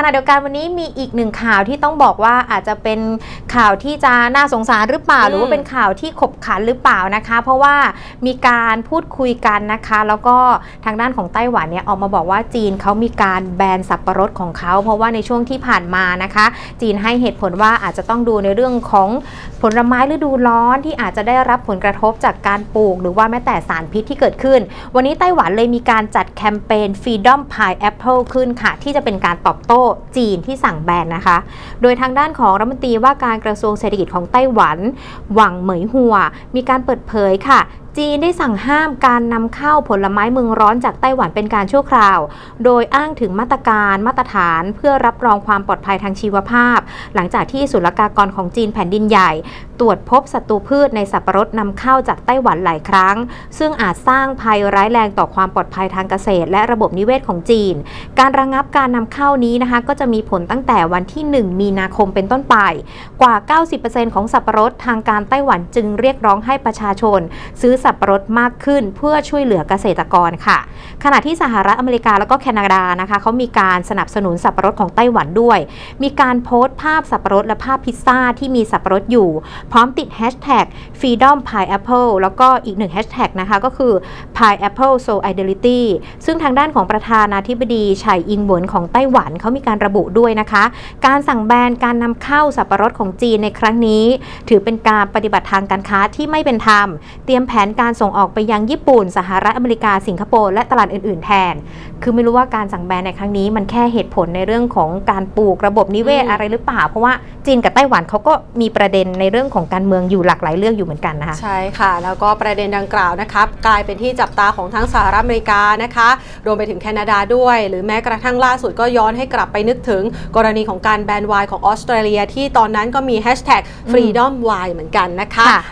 ขณะเดียวกันวันนี้มีอีกหนึ่งข่าวที่ต้องบอกว่าอาจจะเป็นข่าวที่จะน่าสงสารหรือเปล่าอืมหรือว่าเป็นข่าวที่ขบขันหรือเปล่านะคะ เพราะว่ามีการพูดคุยกันนะคะ แล้วก็ทางด้านของไต้หวันเนี่ยออกมาบอกว่าจีนเขามีการแบนสับปะรดของเขาเพราะว่าในช่วงที่ผ่านมานะคะ จีนให้เหตุผลว่าอาจจะต้องดูในเรื่องของผลไม้ฤดูร้อนที่อาจจะได้รับผลกระทบจากการปลูก หรือว่าแม้แต่สารพิษที่เกิดขึ้น วันนี้ไต้หวันเลยมีการจัดแคมเปญ Freedom Pineapple ขึ้นค่ะ ที่จะเป็นการตอบโต้จีนที่สั่งแบนนะคะ โดยทางด้านของรัฐมนตรีว่าการกระทรวงเศรษฐกิจของไต้หวัน หวังเหมยหัว มีการเปิดเผยค่ะ จีนได้สั่งห้ามการนำเข้าผลไม้เมืองร้อนจากไต้หวันเป็นการชั่วคราว โดยอ้างถึงมาตรการมาตรฐานเพื่อรับรองความปลอดภัยทางชีวภาพ หลังจากที่ศุลกากรของจีนแผ่นดินใหญ่ ตรวจพบศัตรูพืชในสับปะรดนำเข้าจากไต้หวันหลายครั้ง ซึ่งอาจสร้างภัยร้ายแรงต่อความปลอดภัยทางเกษตร และระบบนิเวศของจีน การระงงับการนำเข้านี้นะคะก็จะมีผลตั้งแต่วันที่ 1 มีนาคมเป็นต้นไป กว่า 90%ของสับปะรดทางการไต้หวันจึงเรียกร้องให้ประชาชน ซื้อสัับปะรดมากขึ้น เพื่อช่วยเหลือเกษตรกรค่ะ ขณะที่สหรัฐอเมริกาแล้วก็แคนาดานะคะเขามีการสนับสนุนสับปะรดของไต้หวันด้วย มีการโพสต์ภาพสับปะรดและภาพพิซซ่าที่มีสับปะรดอยู่ พร้อมติดแฮชแท็ก freedom pineapple แล้วก็อีกหนึ่งแฮชแท็กนะคะก็คือ pineapple solidarity ซึ่งทางด้านของประธานาธิบดีไฉอิงหวนของไต้หวันเขามีการระบุด้วยนะคะ การสั่งแบนการนำเข้าสับปะรดของจีนในครั้งนี้ ถือเป็นการปฏิบัติทางการค้าที่ไม่เป็นธรรม เตรียมแผนการส่งออกไปยังญี่ปุ่น สหรัฐอเมริกาสิงคโปร์และตลาดอื่น ๆ แทน คือไม่รู้ว่าการสั่งแบนในครั้งนี้ มันแค่เหตุผลในเรื่องของการปลูกระบบนิเวศอืมอะไรหรือเปล่า เพราะว่าจีนกับไต้หวันเขาก็มีประเด็นในเรื่องของการเมืองอยู่หลากหลายเรื่องอยู่เหมือนกันนะคะใช่ค่ะ แล้วก็ประเด็นดังกล่าวนะครับกลายเป็นที่จับตาของทั้งสหรัฐอเมริกานะคะ รวมไปถึงแคนาดาด้วย หรือแม้กระทั่งล่าสุดก็ย้อนให้กลับไปนึกถึง กรณีของการแบนไวน์ของออสเตรเลีย ที่ตอนนั้นก็มีแฮชแท็ก freedom wine เหมือนกันนะคะค่ะ